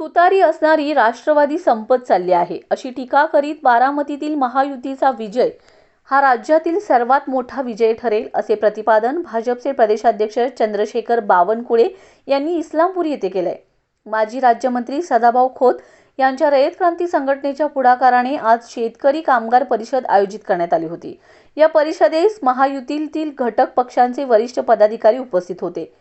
तुतारी असणारी राष्ट्रवादी संपत चालली आहे. अशी टीका करीत बारामतीतील महायुतीचा विजय हा राज्यातील सर्वात मोठा विजय ठरेल असे प्रतिपादन भाजपचे प्रदेशाध्यक्ष चंद्रशेखर बावनकुळे यांनी इस्लामपूर येथे केलंय. माजी राज्यमंत्री सदाभाऊ खोत यांच्या रयत क्रांती संघटनेच्या पुढाकाराने आज शेतकरी कामगार परिषद आयोजित करण्यात आली होती. या परिषदेस महायुतीतील घटक पक्षांचे वरिष्ठ पदाधिकारी उपस्थित होते.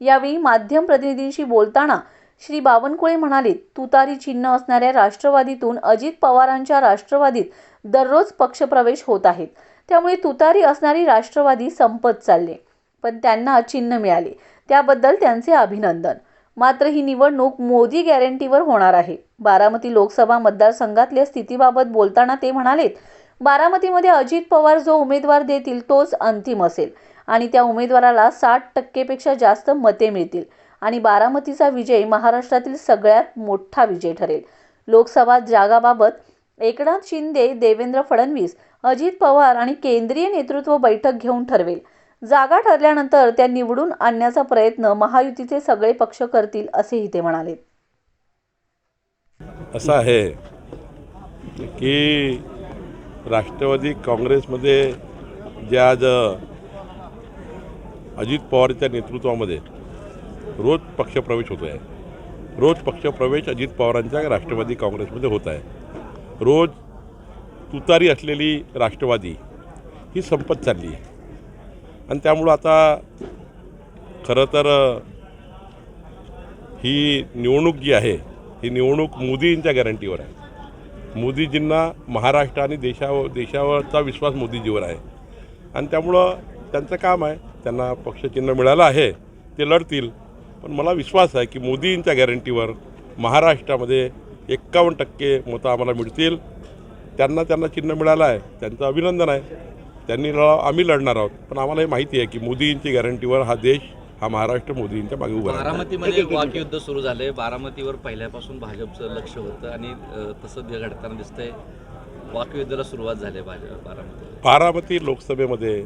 यावेळी माध्यम प्रतिनिधींशी बोलताना श्री बावनकुळे म्हणाले तुतारी चिन्ह असणाऱ्या राष्ट्रवादीतून अजित पवारांच्या राष्ट्रवादीत दररोज पक्षप्रवेश होत आहेत. त्यामुळे तुतारी असणारी राष्ट्रवादी संपत चालले. पण त्यांना चिन्ह मिळाले. त्याबद्दल त्यांचे अभिनंदन. मात्र ही निवडणूक मोदी गॅरंटीवर होणार आहे. बारामती लोकसभा मतदारसंघातल्या स्थितीबाबत बोलताना ते म्हणालेत बारामतीमध्ये अजित पवार जो उमेदवार देतील तोच अंतिम असेल आणि त्या उमेदवाराला साठ टक्केपेक्षा जास्त मते मिळतील. आणि बारामतीचा विजय महाराष्ट्रातील सगळ्यात मोठा विजय ठरेल. लोकसभा जागाबाबत एकनाथ शिंदे देवेंद्र फडणवीस अजित पवार आणि केंद्रीय नेतृत्व बैठक घेऊन ठरवेल. जागा ठरल्यानंतर त्या निवडून आणण्याचा प्रयत्न महायुतीचे सगळे पक्ष करतील असेही ते म्हणाले. असं आहे की राष्ट्रवादी काँग्रेसमध्ये जे आज अजित पवारच्या नेतृत्वामध्ये रोज पक्षप्रवेश होतो आहे रोज पक्षप्रवेश अजित पवारांच्या राष्ट्रवादी काँग्रेसमध्ये होत आहे. रोज तुतारी असलेली राष्ट्रवादी ही संपत चालली आहे. आणि त्यामुळं आता खरं तर ही निवडणूक जी आहे ही निवडणूक मोदींच्या गॅरंटीवर आहे. मोदीजींना महाराष्ट्र आणि देशावर देशावरचा विश्वास मोदीजीवर आहे. आणि त्यामुळं त्यांचं काम आहे त्यांना पक्षचिन्ह मिळालं आहे ते लढतील. पण मला विश्वास आहे की मोदींच्या गॅरंटीवर महाराष्ट्रामध्ये एक्कावन्न टक्के मतं आम्हाला मिळतील. त्यांना त्यांना चिन्ह मिळालं आहे. त्यांचं अभिनंदन आहे. त्यांनी लढा आम्ही लढणार आहोत. पण आम्हाला हे माहिती आहे की मोदींची गॅरंटीवर हा देश हा महाराष्ट्र मोदींच्या मागे उभा बारामतीमध्ये वाकयुद्ध सुरू झाले बारामतीवर पहिल्यापासून भाजपचं लक्ष होतं आणि तसं घडताना दिसतंय वाकयुद्धाला सुरुवात झाली आहे भाजप बारामतीमध्ये बारामती लोकसभेमध्ये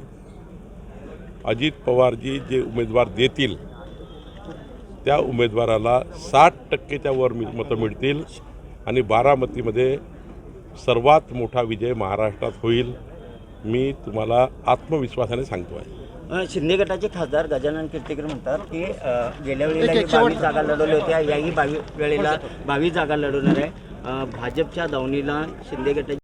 अजित पवारजी जे उमेदवार देतील त्या उमेदवाराला साठ टक्केच्या वर मि- मतं मिळतील आणि बारामतीमध्ये सर्वात मोठा विजय महाराष्ट्रात होईल मी तुम्हाला आत्मविश्वासाने सांगतो आहे. शिंदे गटाचे खासदार गजानन कीर्तीकर म्हणतात की गेल्या वेळेला बावीस जागा लढवल्या होत्या याही बावीस वेळेला बावीस जागा लढवणार आहे. भाजपच्या दावणीला शिंदे गटाची